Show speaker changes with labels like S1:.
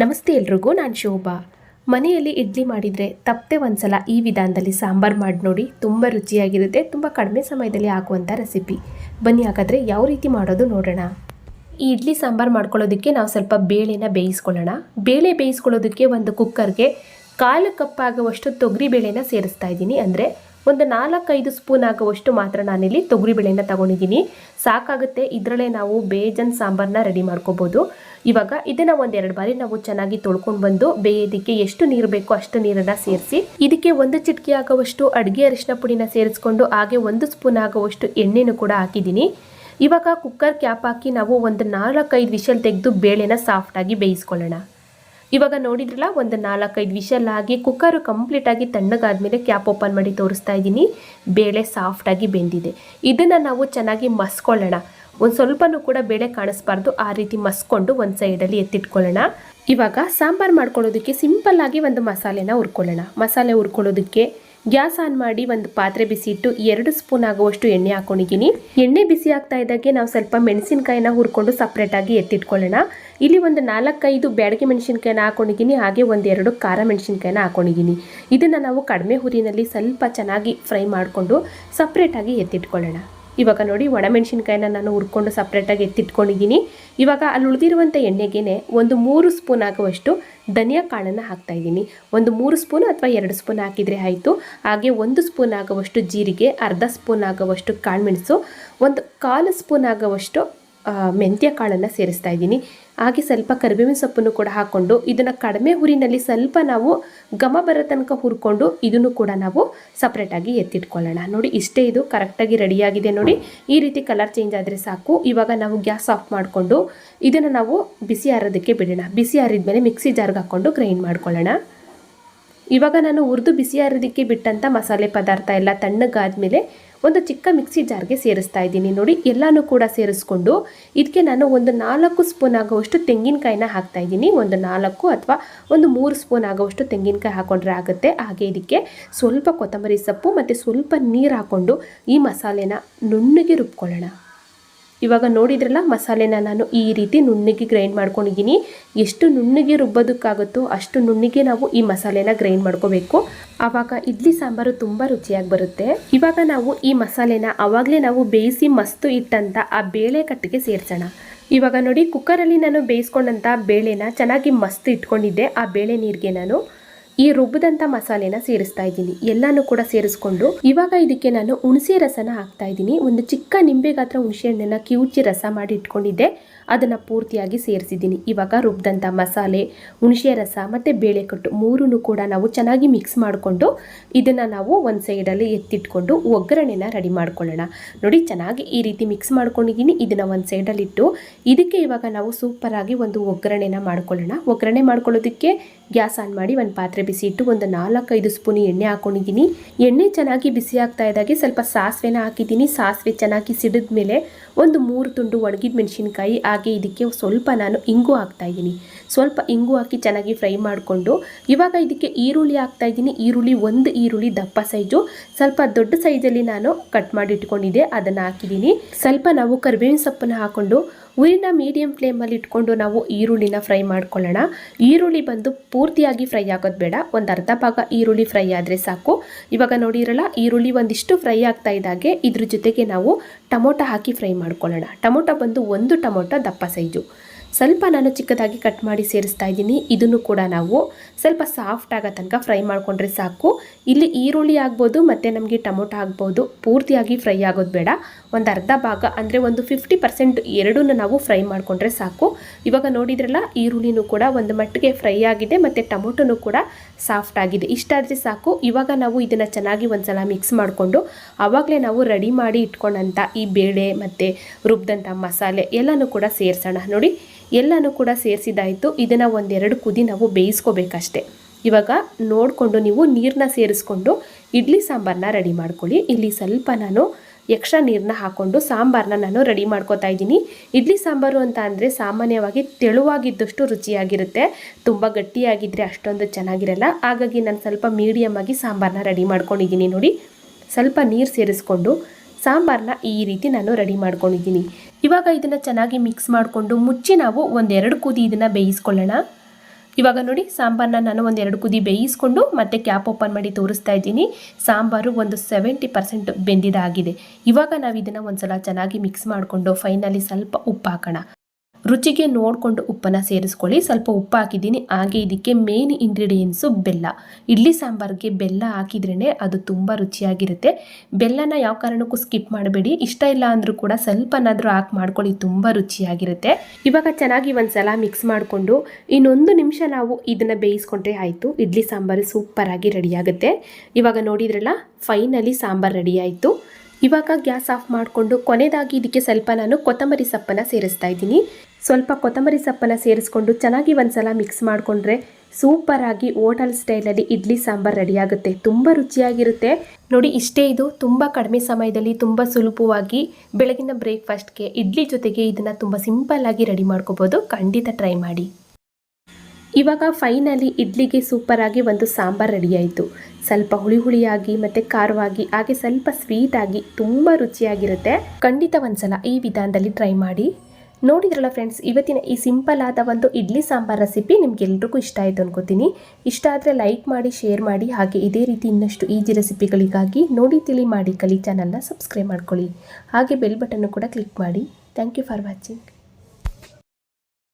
S1: ನಮಸ್ತೆ ಎಲ್ರಿಗೂ, ನಾನು ಶೋಭಾ. ಮನೆಯಲ್ಲಿ ಇಡ್ಲಿ ಮಾಡಿದರೆ ತಪ್ಪದೆ ಒಂದ್ಸಲ ಈ ವಿಧಾನದಲ್ಲಿ ಸಾಂಬಾರು ಮಾಡಿ ನೋಡಿ ತುಂಬ ರುಚಿಯಾಗಿರುತ್ತೆ, ತುಂಬ ಕಡಿಮೆ ಸಮಯದಲ್ಲಿ ಆಗುವಂಥ ರೆಸಿಪಿ. ಬನ್ನಿ ಹಾಗಾದರೆ ಯಾವ ರೀತಿ ಮಾಡೋದು ನೋಡೋಣ. ಈ ಇಡ್ಲಿ ಸಾಂಬಾರು ಮಾಡ್ಕೊಳ್ಳೋದಕ್ಕೆ ನಾವು ಸ್ವಲ್ಪ ಬೇಳೆನ ಬೇಯಿಸ್ಕೊಳ್ಳೋಣ. ಬೇಳೆ ಬೇಯಿಸ್ಕೊಳ್ಳೋದಕ್ಕೆ ಒಂದು ಕುಕ್ಕರ್ಗೆ ಕಾಲು ಕಪ್ ಆಗುವಷ್ಟು ತೊಗರಿ ಬೇಳೆನ ಸೇರಿಸ್ತಾ ಇದ್ದೀನಿ. ಅಂದರೆ ಒಂದು ನಾಲ್ಕೈದು ಸ್ಪೂನ್ ಆಗುವಷ್ಟು ಮಾತ್ರ ನಾನಿಲ್ಲಿ ತೊಗರಿ ಬೇಳೆನ ತಗೊಂಡಿದ್ದೀನಿ. ಸಾಕಾಗುತ್ತೆ, ಇದರಲ್ಲೇ ನಾವು ಬೇಜನ್ ಸಾಂಬಾರನ್ನ ರೆಡಿ ಮಾಡ್ಕೋಬೋದು. ಇವಾಗ ಇದನ್ನು ಒಂದೆರಡು ಬಾರಿ ನಾವು ಚೆನ್ನಾಗಿ ತೊಳ್ಕೊಂಡು ಬಂದು ಬೇಯೋದಕ್ಕೆ ಎಷ್ಟು ನೀರು ಬೇಕೋ ಅಷ್ಟು ನೀರನ್ನು ಸೇರಿಸಿ, ಇದಕ್ಕೆ ಒಂದು ಚಿಟಕಿ ಆಗುವಷ್ಟು ಅಡುಗೆ ಅರಿಶಿನ ಪುಡಿನ ಸೇರಿಸ್ಕೊಂಡು ಹಾಗೆ ಒಂದು ಸ್ಪೂನ್ ಆಗುವಷ್ಟು ಎಣ್ಣೆನೂ ಕೂಡ ಹಾಕಿದ್ದೀನಿ. ಇವಾಗ ಕುಕ್ಕರ್ ಕ್ಯಾಪ್ ಹಾಕಿ ನಾವು ಒಂದು ನಾಲ್ಕೈದು ವಿಷಲ್ ತೆಗೆದು ಬೇಳೆನ ಸಾಫ್ಟಾಗಿ ಬೇಯಿಸ್ಕೊಳ್ಳೋಣ. ಇವಾಗ ನೋಡಿದ್ರಲ್ಲ, ಒಂದು ನಾಲ್ಕೈದು ವಿಷಲ್ ಆಗಿ ಕುಕ್ಕರು ಕಂಪ್ಲೀಟಾಗಿ ತಣ್ಣಗಾದ್ಮೇಲೆ ಕ್ಯಾಪ್ ಓಪನ್ ಮಾಡಿ ತೋರಿಸ್ತಾ ಇದ್ದೀನಿ. ಬೇಳೆ ಸಾಫ್ಟಾಗಿ ಬೆಂದಿದೆ. ಇದನ್ನು ನಾವು ಚೆನ್ನಾಗಿ ಮಸ್ಕೊಳ್ಳೋಣ. ಒಂದು ಸ್ವಲ್ಪನೂ ಕೂಡ ಬೇಳೆ ಕಾಣಿಸ್ಬಾರ್ದು. ಆ ರೀತಿ ಮಸ್ಕೊಂಡು ಒಂದು ಸೈಡಲ್ಲಿ ಎತ್ತಿಟ್ಕೊಳ್ಳೋಣ. ಇವಾಗ ಸಾಂಬಾರು ಮಾಡ್ಕೊಳ್ಳೋದಕ್ಕೆ ಸಿಂಪಲ್ ಆಗಿ ಒಂದು ಮಸಾಲೆನ ಹುರ್ಕೊಳ್ಳೋಣ. ಮಸಾಲೆ ಹುರ್ಕೊಳ್ಳೋದಕ್ಕೆ ಗ್ಯಾಸ್ ಆನ್ ಮಾಡಿ ಒಂದು ಪಾತ್ರೆ ಬಿಸಿ ಇಟ್ಟು ಎರಡು ಸ್ಪೂನ್ ಆಗುವಷ್ಟು ಎಣ್ಣೆ ಹಾಕೊಂಡಿದ್ದೀನಿ. ಎಣ್ಣೆ ಬಿಸಿ ಆಗ್ತಾ ಇದ್ದಾಗೆ ನಾವು ಸ್ವಲ್ಪ ಮೆಣಸಿನ್ಕಾಯಿನ ಹುರ್ಕೊಂಡು ಸಪ್ರೇಟಾಗಿ ಎತ್ತಿಟ್ಕೊಳ್ಳೋಣ. ಇಲ್ಲಿ ಒಂದು ನಾಲ್ಕೈದು ಬ್ಯಾಡಿಗೆ ಮೆಣಸಿನ್ಕಾಯಿನ ಹಾಕೊಂಡಿದ್ದೀನಿ, ಹಾಗೆ ಒಂದೆರಡು ಖಾರ ಮೆಣಸಿನ್ಕಾಯಿನ ಹಾಕೊಂಡಿದ್ದೀನಿ. ಇದನ್ನು ನಾವು ಕಡಿಮೆ ಹುರಿನಲ್ಲಿ ಸ್ವಲ್ಪ ಚೆನ್ನಾಗಿ ಫ್ರೈ ಮಾಡಿಕೊಂಡು ಸಪ್ರೇಟಾಗಿ ಎತ್ತಿಟ್ಕೊಳ್ಳೋಣ. ಇವಾಗ ನೋಡಿ ಒಣಮೆಣಸಿನ್ಕಾಯಿನ ನಾನು ಹುರ್ಕೊಂಡು ಸಪ್ರೇಟಾಗಿ ಎತ್ತಿಟ್ಕೊಂಡಿದ್ದೀನಿ. ಇವಾಗ ಅಲ್ಲಿ ಉಳಿದಿರುವಂಥ ಎಣ್ಣೆಗೆ ಒಂದು ಮೂರು ಸ್ಪೂನ್ ಆಗುವಷ್ಟು ಧನಿಯಾ ಕಾಳನ್ನು ಹಾಕ್ತಾ ಇದ್ದೀನಿ. ಒಂದು ಮೂರು ಸ್ಪೂನ್ ಅಥವಾ ಎರಡು ಸ್ಪೂನ್ ಹಾಕಿದರೆ ಆಯಿತು. ಹಾಗೆ ಒಂದು ಸ್ಪೂನ್ ಆಗುವಷ್ಟು ಜೀರಿಗೆ, ಅರ್ಧ ಸ್ಪೂನ್ ಆಗುವಷ್ಟು ಕಾಳುಮೆಣಸು ಒಂದು ಕಾಲು ಸ್ಪೂನ್ ಆಗುವಷ್ಟು ಮೆಂತ್ಯ ಕಾಳನ್ನು ಸೇರಿಸ್ತಾ ಇದ್ದೀನಿ. ಹಾಗೆ ಸ್ವಲ್ಪ ಕರಿಬೇವಿನ ಸೊಪ್ಪನ್ನು ಕೂಡ ಹಾಕ್ಕೊಂಡು ಇದನ್ನು ಕಡಿಮೆ ಹುರಿನಲ್ಲಿ ಸ್ವಲ್ಪ ನಾವು ಘಮ ಬರೋ ತನಕ ಹುರ್ಕೊಂಡು ಇದನ್ನು ಕೂಡ ನಾವು ಸಪ್ರೇಟಾಗಿ ಎತ್ತಿಟ್ಕೊಳ್ಳೋಣ. ನೋಡಿ, ಇಷ್ಟೇ ಇದು ಕರೆಕ್ಟಾಗಿ ರೆಡಿಯಾಗಿದೆ ನೋಡಿ. ಈ ರೀತಿ ಕಲರ್ ಚೇಂಜ್ ಆದರೆ ಸಾಕು. ಇವಾಗ ನಾವು ಗ್ಯಾಸ್ ಆಫ್ ಮಾಡಿಕೊಂಡು ಇದನ್ನು ನಾವು ಬಿಸಿ ಆರೋದಕ್ಕೆ ಬಿಡೋಣ. ಬಿಸಿ ಆರಿದ್ಮೇಲೆ ಮಿಕ್ಸಿ ಜಾರ್ಗೆ ಹಾಕ್ಕೊಂಡು ಗ್ರೈಂಡ್ ಮಾಡ್ಕೊಳ್ಳೋಣ. ಇವಾಗ ನಾನು ಹುರಿದು ಬಿಸಿ ಆರೋದಕ್ಕೆ ಬಿಟ್ಟಂಥ ಮಸಾಲೆ ಪದಾರ್ಥ ಎಲ್ಲ ತಣ್ಣಗಾದ್ಮೇಲೆ ಒಂದು ಚಿಕ್ಕ ಮಿಕ್ಸಿ ಜಾರ್ಗೆ ಸೇರಿಸ್ತಾ ಇದ್ದೀನಿ. ನೋಡಿ, ಎಲ್ಲನೂ ಕೂಡ ಸೇರಿಸ್ಕೊಂಡು ಇದಕ್ಕೆ ನಾನು ಒಂದು ನಾಲ್ಕು ಸ್ಪೂನ್ ಆಗುವಷ್ಟು ತೆಂಗಿನಕಾಯಿನ ಹಾಕ್ತಾ ಇದ್ದೀನಿ. ಒಂದು ನಾಲ್ಕು ಅಥವಾ ಒಂದು ಮೂರು ಸ್ಪೂನ್ ಆಗುವಷ್ಟು ತೆಂಗಿನಕಾಯಿ ಹಾಕೊಂಡ್ರೆ ಆಗುತ್ತೆ. ಹಾಗೆ ಇದಕ್ಕೆ ಸ್ವಲ್ಪ ಕೊತ್ತಂಬರಿ ಸೊಪ್ಪು ಮತ್ತು ಸ್ವಲ್ಪ ನೀರು ಹಾಕ್ಕೊಂಡು ಈ ಮಸಾಲೆನ ನುಣ್ಣಗೆ ರುಬ್ಕೊಳ್ಳೋಣ. ಇವಾಗ ನೋಡಿದ್ರಲ್ಲ, ಮಸಾಲೆನ ನಾನು ಈ ರೀತಿ ನುಣ್ಣಗೆ ಗ್ರೈಂಡ್ ಮಾಡ್ಕೊಂಡಿದ್ದೀನಿ. ಎಷ್ಟು ನುಣ್ಣಗೆ ರುಬ್ಬೋದಕ್ಕಾಗುತ್ತೋ ಅಷ್ಟು ನುಣ್ಣಗೆ ನಾವು ಈ ಮಸಾಲೆನ ಗ್ರೈಂಡ್ ಮಾಡ್ಕೋಬೇಕು. ಆವಾಗ ಇಡ್ಲಿ ಸಾಂಬಾರು ತುಂಬ ರುಚಿಯಾಗಿ ಬರುತ್ತೆ. ಇವಾಗ ನಾವು ಈ ಮಸಾಲೆನ ಆವಾಗಲೇ ನಾವು ಬೇಯಿಸಿ ಮಸ್ತು ಇಟ್ಟಂತ ಆ ಬೇಳೆ ಕಟ್ಟಿಗೆ ಸೇರಿಸೋಣ. ಇವಾಗ ನೋಡಿ ಕುಕ್ಕರಲ್ಲಿ ನಾನು ಬೇಯಿಸ್ಕೊಂಡಂಥ ಬೇಳೆನ ಚೆನ್ನಾಗಿ ಮಸ್ತ್ ಇಟ್ಕೊಂಡಿದ್ದೆ. ಆ ಬೇಳೆ ನೀರಿಗೆ ನಾನು ಈ ರುಬ್ಬದಂಥ ಮಸಾಲೆನ ಸೇರಿಸ್ತಾ ಇದ್ದೀನಿ. ಎಲ್ಲಾನು ಕೂಡ ಸೇರಿಸ್ಕೊಂಡು ಇವಾಗ ಇದಕ್ಕೆ ನಾನು ಹುಣಸೆ ರಸನ ಹಾಕ್ತಾ ಇದ್ದೀನಿ. ಒಂದು ಚಿಕ್ಕ ನಿಂಬೆ ಗಾತ್ರ ಹುಣಸೆ ಹಣ್ಣನ್ನ ಕಿವುಚಿ ರಸ ಮಾಡಿ ಇಟ್ಕೊಂಡಿದ್ದೆ. ಅದನ್ನು ಪೂರ್ತಿಯಾಗಿ ಸೇರಿಸಿದ್ದೀನಿ. ಇವಾಗ ರುಬ್ಬಿದಂಥ ಮಸಾಲೆ, ಹುಣಸೆ ರಸ ಮತ್ತು ಬೇಳೆಕಟ್ಟು ಮೂರೂ ಕೂಡ ನಾವು ಚೆನ್ನಾಗಿ ಮಿಕ್ಸ್ ಮಾಡಿಕೊಂಡು ಇದನ್ನು ನಾವು ಒಂದು ಸೈಡಲ್ಲಿ ಎತ್ತಿಟ್ಕೊಂಡು ಒಗ್ಗರಣೆನ ರೆಡಿ ಮಾಡ್ಕೊಳ್ಳೋಣ. ನೋಡಿ ಚೆನ್ನಾಗಿ ಈ ರೀತಿ ಮಿಕ್ಸ್ ಮಾಡ್ಕೊಂಡಿದ್ದೀನಿ. ಇದನ್ನು ಒಂದು ಸೈಡಲ್ಲಿಟ್ಟು ಇದಕ್ಕೆ ಇವಾಗ ನಾವು ಸೂಪರಾಗಿ ಒಂದು ಒಗ್ಗರಣೆನ ಮಾಡ್ಕೊಳ್ಳೋಣ. ಒಗ್ಗರಣೆ ಮಾಡ್ಕೊಳ್ಳೋದಕ್ಕೆ ಗ್ಯಾಸ್ ಆನ್ ಮಾಡಿ ಒಂದು ಪಾತ್ರೆ ಬಿಸಿ ಇಟ್ಟು ಒಂದು ನಾಲ್ಕೈದು ಸ್ಪೂನ್ ಎಣ್ಣೆ ಹಾಕೊಂಡಿದ್ದೀನಿ. ಎಣ್ಣೆ ಚೆನ್ನಾಗಿ ಬಿಸಿ ಆಗ್ತಾ ಇದ್ದಾಗೆ ಸ್ವಲ್ಪ ಸಾಸಿವೆನ ಹಾಕಿದ್ದೀನಿ. ಸಾಸಿವೆ ಚೆನ್ನಾಗಿ ಸಿಡಿದ ಮೇಲೆ ಒಂದು ಮೂರು ತುಂಡು ಒಣಗಿದ ಮೆಣಸಿನ್ಕಾಯಿ ಹಾಗೆ ಇದಕ್ಕೆ ಸ್ವಲ್ಪ ನಾನು ಇಂಗು ಹಾಕ್ತಾ ಇದ್ದೀನಿ. ಸ್ವಲ್ಪ ಇಂಗು ಹಾಕಿ ಚೆನ್ನಾಗಿ ಫ್ರೈ ಮಾಡಿಕೊಂಡು, ಇವಾಗ ಇದಕ್ಕೆ ಈರುಳ್ಳಿ ಹಾಕ್ತಾ ಇದ್ದೀನಿ. ಈರುಳ್ಳಿ ಒಂದು ಈರುಳ್ಳಿ ದಪ್ಪ ಸೈಜು. ಸ್ವಲ್ಪ ದೊಡ್ಡ ಸೈಜಲ್ಲಿ ನಾನು ಕಟ್ ಮಾಡಿ ಇಟ್ಕೊಂಡಿದ್ದೆ, ಅದನ್ನು ಹಾಕಿದ್ದೀನಿ. ಸ್ವಲ್ಪ ನಾವು ಕರಿಬೇವಿನ ಸೊಪ್ಪನ್ನು ಹಾಕ್ಕೊಂಡು ಉರಿನ ಮೀಡಿಯಂ ಫ್ಲೇಮಲ್ಲಿ ಇಟ್ಕೊಂಡು ನಾವು ಈರುಳ್ಳಿನ ಫ್ರೈ ಮಾಡ್ಕೊಳ್ಳೋಣ. ಈರುಳ್ಳಿ ಬಂದು ಪೂರ್ತಿಯಾಗಿ ಫ್ರೈ ಆಗೋದು ಬೇಡ. ಒಂದು ಅರ್ಧ ಭಾಗ ಈರುಳ್ಳಿ ಫ್ರೈ ಆದರೆ ಸಾಕು. ಇವಾಗ ನೋಡಿರಲ್ಲ, ಈರುಳ್ಳಿ ಒಂದಿಷ್ಟು ಫ್ರೈ ಆಗ್ತಾ ಇದ್ದಾಗೆ ಇದ್ರ ಜೊತೆಗೆ ನಾವು ಟೊಮೊಟೊ ಹಾಕಿ ಫ್ರೈ ಮಾಡ್ಕೊಳ್ಳೋಣ. ಟೊಮೊಟೊ ಬಂದು ಒಂದು ಟೊಮೊಟೊ ದಪ್ಪ ಸೈಜು ಸ್ವಲ್ಪ ನಾನು ಚಿಕ್ಕದಾಗಿ ಕಟ್ ಮಾಡಿ ಸೇರಿಸ್ತಾ ಇದ್ದೀನಿ. ಇದನ್ನು ಕೂಡ ನಾವು ಸ್ವಲ್ಪ ಸಾಫ್ಟ್ ಆಗೋ ತನಕ ಫ್ರೈ ಮಾಡಿಕೊಂಡ್ರೆ ಸಾಕು. ಇಲ್ಲಿ ಈರುಳ್ಳಿ ಆಗ್ಬೋದು, ಮತ್ತು ನಮಗೆ ಟೊಮೊಟೊ ಆಗ್ಬೋದು. ಪೂರ್ತಿಯಾಗಿ ಫ್ರೈ ಆಗೋದು ಬೇಡ. ಒಂದು ಅರ್ಧ ಭಾಗ, ಅಂದರೆ ಒಂದು ಫಿಫ್ಟಿ ಪರ್ಸೆಂಟ್ ಎರಡನ್ನೂ ನಾವು ಫ್ರೈ ಮಾಡಿಕೊಂಡ್ರೆ ಸಾಕು. ಇವಾಗ ನೋಡಿದ್ರಲ್ಲ, ಈರುಳ್ಳಿನೂ ಕೂಡ ಒಂದು ಮಟ್ಟಿಗೆ ಫ್ರೈ ಆಗಿದೆ, ಮತ್ತು ಟೊಮೊಟೊನೂ ಕೂಡ ಸಾಫ್ಟ್ ಆಗಿದೆ. ಇಷ್ಟಾದರೆ ಸಾಕು. ಇವಾಗ ನಾವು ಇದನ್ನು ಚೆನ್ನಾಗಿ ಒಂದ್ಸಲ ಮಿಕ್ಸ್ ಮಾಡಿಕೊಂಡು, ಆವಾಗಲೇ ನಾವು ರೆಡಿ ಮಾಡಿ ಇಟ್ಕೊಂಡಂಥ ಈ ಬೇಳೆ, ಮತ್ತು ರುಬ್ಬಿದಂಥ ಮಸಾಲೆ ಎಲ್ಲನೂ ಕೂಡ ಸೇರಿಸೋಣ. ನೋಡಿ ಎಲ್ಲನೂ ಕೂಡ ಸೇರಿಸಿದಾಯಿತು ಇದನ್ನು ಒಂದೆರಡು ಕುದಿ ನಾವು ಬೇಯಿಸ್ಕೋಬೇಕಷ್ಟೆ. ಇವಾಗ ನೋಡಿಕೊಂಡು ನೀವು ನೀರನ್ನ ಸೇರಿಸ್ಕೊಂಡು ಇಡ್ಲಿ ಸಾಂಬಾರನ್ನ ರೆಡಿ ಮಾಡ್ಕೊಳ್ಳಿ. ಇಲ್ಲಿ ಸ್ವಲ್ಪ ನಾನು ಎಕ್ಸ್ಟ್ರಾ ನೀರನ್ನ ಹಾಕ್ಕೊಂಡು ಸಾಂಬಾರನ್ನ ನಾನು ರೆಡಿ ಮಾಡ್ಕೋತಾ ಇದ್ದೀನಿ. ಇಡ್ಲಿ ಸಾಂಬಾರು ಅಂತ ಅಂದರೆ ಸಾಮಾನ್ಯವಾಗಿ ತೆಳುವಾಗಿದ್ದಷ್ಟು ರುಚಿಯಾಗಿರುತ್ತೆ. ತುಂಬ ಗಟ್ಟಿಯಾಗಿದ್ದರೆ ಅಷ್ಟೊಂದು ಚೆನ್ನಾಗಿರಲ್ಲ. ಹಾಗಾಗಿ ನಾನು ಸ್ವಲ್ಪ ಮೀಡಿಯಮ್ ಆಗಿ ಸಾಂಬಾರನ್ನ ರೆಡಿ ಮಾಡ್ಕೊಂಡಿದ್ದೀನಿ ನೋಡಿ. ಸ್ವಲ್ಪ ನೀರು ಸೇರಿಸ್ಕೊಂಡು ಸಾಂಬಾರನ್ನ ಈ ರೀತಿ ನಾನು ರೆಡಿ ಮಾಡ್ಕೊಂಡಿದ್ದೀನಿ. ಇವಾಗ ಇದನ್ನು ಚೆನ್ನಾಗಿ ಮಿಕ್ಸ್ ಮಾಡಿಕೊಂಡು ಮುಚ್ಚಿ ನಾವು ಒಂದೆರಡು ಕುದಿ ಇದನ್ನು ಬೇಯಿಸ್ಕೊಳ್ಳೋಣ. ಇವಾಗ ನೋಡಿ ಸಾಂಬಾರನ್ನ ನಾನು ಒಂದೆರಡು ಕುದಿ ಬೇಯಿಸ್ಕೊಂಡು ಮತ್ತೆ ಕ್ಯಾಪ್ ಓಪನ್ ಮಾಡಿ ತೋರಿಸ್ತಾ ಇದ್ದೀನಿ. ಸಾಂಬಾರು ಒಂದು ಸೆವೆಂಟಿ ಪರ್ಸೆಂಟ್ ಬೆಂದಿದಾಗಿದೆ. ಇವಾಗ ನಾವು ಇದನ್ನು ಒಂದು ಸಲ ಚೆನ್ನಾಗಿ ಮಿಕ್ಸ್ ಮಾಡಿಕೊಂಡು ಫೈನಲಿ ಸ್ವಲ್ಪ ಉಪ್ಪು ಹಾಕೋಣ ರುಚಿಗೆ ನೋಡಿಕೊಂಡು ಉಪ್ಪನ್ನು ಸೇರಿಸ್ಕೊಳ್ಳಿ. ಸ್ವಲ್ಪ ಉಪ್ಪು ಹಾಕಿದ್ದೀನಿ. ಹಾಗೆ ಇದಕ್ಕೆ ಮೇನ್ ಇಂಗ್ರೀಡಿಯೆಂಟ್ಸು ಬೆಲ್ಲ. ಇಡ್ಲಿ ಸಾಂಬಾರಿಗೆ ಬೆಲ್ಲ ಹಾಕಿದ್ರೇ ಅದು ತುಂಬ ರುಚಿಯಾಗಿರುತ್ತೆ. ಬೆಲ್ಲನ ಯಾವ ಕಾರಣಕ್ಕೂ ಸ್ಕಿಪ್ ಮಾಡಬೇಡಿ. ಇಷ್ಟ ಇಲ್ಲ ಅಂದರೂ ಕೂಡ ಸ್ವಲ್ಪನಾದರೂ ಹಾಕಿ ಮಾಡ್ಕೊಳ್ಳಿ. ತುಂಬ ರುಚಿಯಾಗಿರುತ್ತೆ. ಇವಾಗ ಚೆನ್ನಾಗಿ ಒಂದ್ಸಲ ಮಿಕ್ಸ್ ಮಾಡಿಕೊಂಡು ಇನ್ನೊಂದು ನಿಮಿಷ ನಾವು ಇದನ್ನು ಬೇಯಿಸ್ಕೊಂಡ್ರೆ ಆಯಿತು. ಇಡ್ಲಿ ಸಾಂಬಾರು ಸೂಪರಾಗಿ ರೆಡಿಯಾಗುತ್ತೆ ಇವಾಗ ನೋಡಿದ್ರಲ್ಲ ಫೈನಲಿ ಸಾಂಬಾರು ರೆಡಿ ಆಯಿತು. ಇವಾಗ ಗ್ಯಾಸ್ ಆಫ್ ಮಾಡಿಕೊಂಡು ಕೊನೆಯದಾಗಿ ಇದಕ್ಕೆ ಸ್ವಲ್ಪ ನಾನು ಕೊತ್ತಂಬರಿ ಸೊಪ್ಪನ್ನು ಸೇರಿಸ್ತಾ ಇದ್ದೀನಿ. ಸ್ವಲ್ಪ ಕೊತ್ತಂಬರಿ ಸೊಪ್ಪನ್ನು ಸೇರಿಸ್ಕೊಂಡು ಚೆನ್ನಾಗಿ ಒಂದ್ಸಲ ಮಿಕ್ಸ್ ಮಾಡಿಕೊಂಡ್ರೆ ಸೂಪರಾಗಿ ಹೋಟೆಲ್ ಸ್ಟೈಲಲ್ಲಿ ಇಡ್ಲಿ ಸಾಂಬಾರ್ ರೆಡಿ ಆಗುತ್ತೆ. ತುಂಬ ರುಚಿಯಾಗಿರುತ್ತೆ. ನೋಡಿ, ಇಷ್ಟೇ ಇದು. ತುಂಬ ಕಡಿಮೆ ಸಮಯದಲ್ಲಿ ತುಂಬ ಸುಲಭವಾಗಿ ಬೆಳಗಿನ ಬ್ರೇಕ್ಫಾಸ್ಟ್ಗೆ ಇಡ್ಲಿ ಜೊತೆಗೆ ಇದನ್ನು ತುಂಬ ಸಿಂಪಲ್ಲಾಗಿ ರೆಡಿ ಮಾಡ್ಕೋಬೋದು. ಖಂಡಿತ ಟ್ರೈ ಮಾಡಿ. ಇವಾಗ ಫೈನಲಿ ಇಡ್ಲಿಗೆ ಸೂಪರಾಗಿ ಒಂದು ಸಾಂಬಾರ್ ರೆಡಿ ಆಯಿತು. ಸ್ವಲ್ಪ ಹುಳಿ ಹುಳಿಯಾಗಿ ಮತ್ತು ಖಾರವಾಗಿ, ಹಾಗೆ ಸ್ವಲ್ಪ ಸ್ವೀಟಾಗಿ ತುಂಬ ರುಚಿಯಾಗಿರುತ್ತೆ. ಖಂಡಿತ ಒಂದ್ಸಲ ಈ ವಿಧಾನದಲ್ಲಿ ಟ್ರೈ ಮಾಡಿ. ನೋಡಿದ್ರಲ್ಲ ಫ್ರೆಂಡ್ಸ್ ಇವತ್ತಿನ ಈ ಸಿಂಪಲ್ ಆದ ಒಂದು ಇಡ್ಲಿ ಸಾಂಬಾರ್ ರೆಸಿಪಿ ನಿಮ್ಗೆಲ್ರಿಗೂ ಇಷ್ಟ ಆಯಿತು ಅನ್ಕೋತೀನಿ. ಇಷ್ಟ ಆದರೆ ಲೈಕ್ ಮಾಡಿ ಶೇರ್ ಮಾಡಿ, ಹಾಗೆ ಇದೇ ರೀತಿ ಇನ್ನಷ್ಟು ಈಜಿ ರೆಸಿಪಿಗಳಿಗಾಗಿ ನೋಡಿ, ತಿಳಿ, ಮಾಡಿ ಕಲಿ ಚಾನಲ್ನ ಸಬ್ಸ್ಕ್ರೈಬ್ ಮಾಡ್ಕೊಳ್ಳಿ. ಹಾಗೆ ಬೆಲ್ ಬಟನ್ನು ಕೂಡ ಕ್ಲಿಕ್ ಮಾಡಿ. Thank you for watching